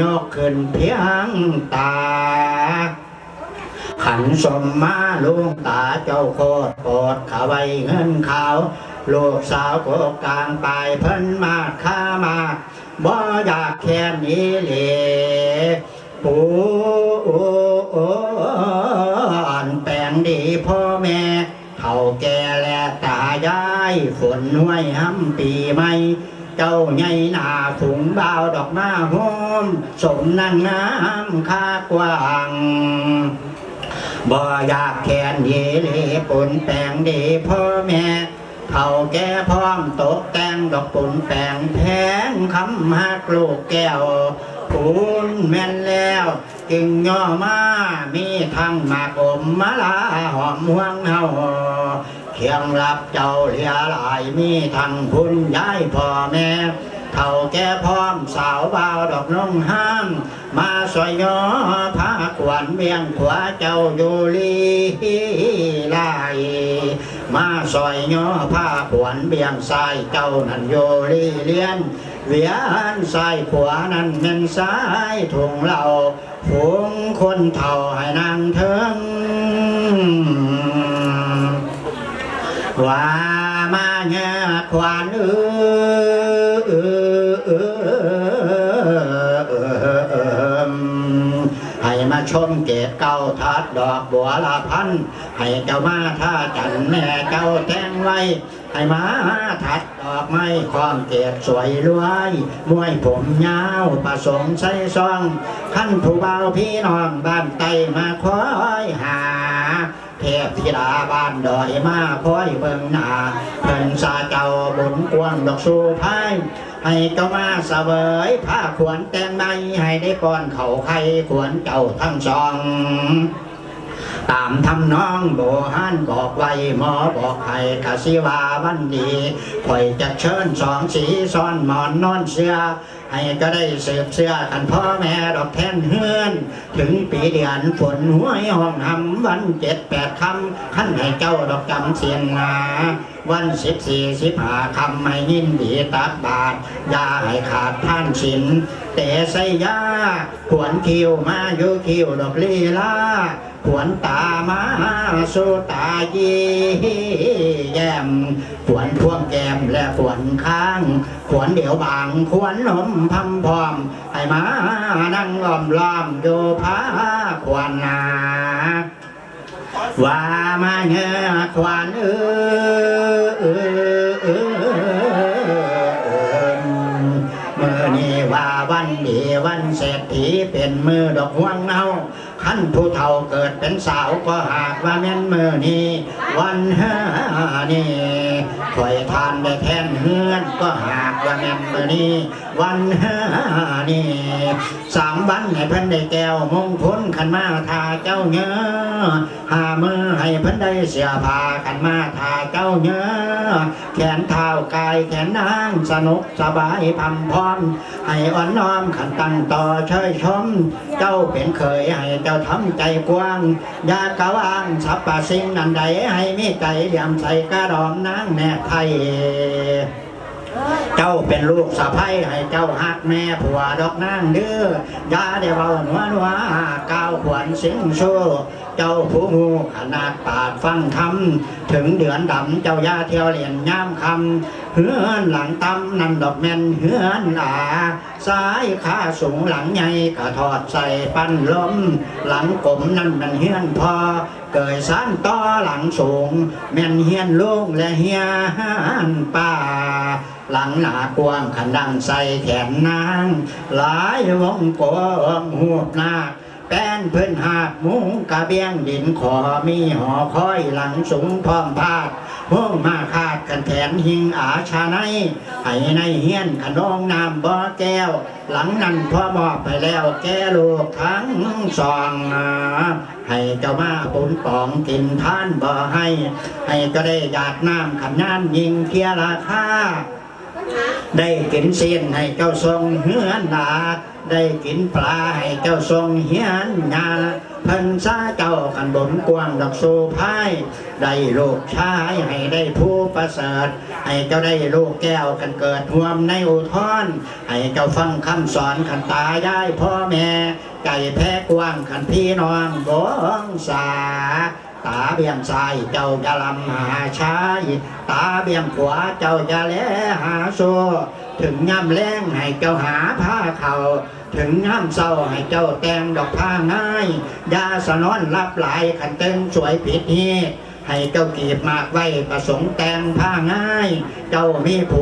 ยกขึ้นเพียงตา ขันสมมาลุงตาเจ้าโคตรโปรดขาไว้เงินขาวลูกสาวโกกลางปลายเพิ่นมาข้ามาบ่อยากแค่นี้เลยปูอ่อนแปลงดีพ่อแม่เท่าแก่และตายายฝนห้วยห้ำปีใหม่ เจ้าใหญ่หน้าถุงบ่าวดอกหน้าหอมสมนางน้ำค่ากว้างบ่อยากแค้นเยเลปนแปลงดีพ่อแม่เท่าแก่พร้อมตกแต่งดอกปุ่นแปงแพงคำหักลูกแก้วปูนแม่นแล้วกิ่งย่อมามีทั้งมากอมมะลาหอมห่วงเฮา เคียงรับเจ้าเลียหลายมีทั้งคุณยายพ่อแม่เท่าแก่พร้อมสาวบ่าวดอกน้องห้าม มาสอยยอพาขวัญเมียงขวาเจ้าอยู่ลีลายมาสอยยอพาขวัญเบียงซ้ายเจ้านั่นโยลีเลียนเวียนซ้ายขวานั่นเป็นซ้ายถุงเราผงคนเท่าให้นางเทิง ว่ามาเงาควานเออเออ ให้มาชมเกตเก้าทัดดอกบัวละพัน ให้เจ้ามาท่าจันแม่เจ้าแทงไว้ให้มาทัดดอกไม้ความเกตสวยรวยมวยผมยาวประสงค์ใส่ซองขั้นผู้เบาพี่น้องบ้านไตมาคอยหาเทพธิดาบ้านดอยมาคอยเบิ่งหน้าเพิ่นสาเจ้าบุญกวางดอกสูพาย ให้เจ้ามาเสวยผ้าขวนแต่งในให้ได้ก่อนเข่าไข่ขวนเจ้าทั้งสอง ตามทำน้องโบหันบอกไว้หมอบอกให้กะสิว่าวันดีคอยจะเชิญสองสีซ้อนหมอนนอนเสื้อให้ก็ได้เสืบเสื้อกันพ่อแม่ดอกแทนเฮือน ถึงปีเดือนฝนห้วยห้องหำวันเจ็ดแปดคำขั้นให้เจ้าดอกจำเสียงนาวันสิบสี่สิบห้าคำไม่ยินดีตักบาทยาให้ขาดท่านชินแต่ใส่ยาขวนคิวมาอยู่คิวดอกลีลาขวนตามาสูตายีแยมขวนพ่วงแกมและขวนข้างขวนเดี๋ยวบางขวนนมพำพร้อมให้มานั่งล้อมล้อมดูพาขวานนาว่ามาเงือขวานเออเมื่อนี้ว่าวันดีวันเศรษฐีเป็นมือดอกห่วงเนาขั้นผู้เฒ่าเกิดเป็นสาวก็หากว่าแม่นมือนี้ วันเฮานี่คอยทานได้แทนเฮือนก็หาก ว่าแม่นมือนี้ วันฮานี่สามวันให้เพิ่นได้แก้วมงคลขันมาทาเจ้าเงือหามือให้เพิ่นได้เสียผ้ากันมาทาเจ้าเนื้อแขนเท้ากายแขนนางสนุกสบายพัมพร้อมให้อ่อนน้อมขันตั้งต่อเชยชม เจ้าเป็นเคยให้เจ้าทำใจกว้างยากกะวางสับปะสิ่งนั้นใดให้มีใจเหลี่ยมใส่กระดองนางแม่ไทย เจ้าเป็นลูกสะใภ้ให้เจ้าฮักแม่ผัวดอกนางเด้อยาได้เบาหนัวหนัวก้าวขวัญสิงโชเจ้าผู้หูขนาดปาดฟังคำถึงเดือนดำเจ้ายาเที่ยวเหรียญย่ามคำเฮือนหลังตำนั่นดอกแม่นเฮือนหลาซ้ายขาสูงหลังใหญ่กระทอดใส่ปั้นล้มหลังกลมนั่นมันเฮือนพอเกยสานต่อหลังสูงแม่นเฮียนลุงและเฮียนป่า หลังหนากว้างขันดังใส่แขนนาง หลายวงกวงหูบนาแป้นเพิ่นหาดมุงกระเบียงดินขอมีหอคอยหลังสูงพร้อมพาดห้องมาคาดกันแขนหิงอาชาในให้ในเฮียนขนองน้ำบ่อแก้ว หลังนั้นพ่อมอบไปแล้วแก้ลูกทั้งสองให้เจ้ามาปุนปองกินท่านบ่ให้ ให้ก็ได้หยาดน้ำขันนานยิงเทียราคา ได้กินเสียนให้เจ้าทรงเฮือนนาได้กินปลาให้เจ้าทรงเฮียนงาเพิ่นซาเจ้ากันบนกวางดอกโซพายได้ลูกชายให้ได้ผู้ประเสริฐ ให้เจ้าได้ลูกแก้วกันเกิดห่วมในอุทธรให้เจ้าฟังคำสอนขันตายายพ่อแม่ ไก่แพ้กว้างขันพี่น้องบองสา ตาเบี่ยงซ้ายเจ้าจะลำหาชายตาเบี่ยงขวาเจ้าจะแลหาโซ ถึงย่ำแรงให้เจ้าหาผ้าเขาถึงย่ำเศร้าให้เจ้าแต่งดอกผ้าง่ายยาสนอนรับหลายขันเต้นสวยผิดเหตุให้เจ้ากีบมากไว้ประสงค์แต่งผ้าง่าย เจ้ามีผัว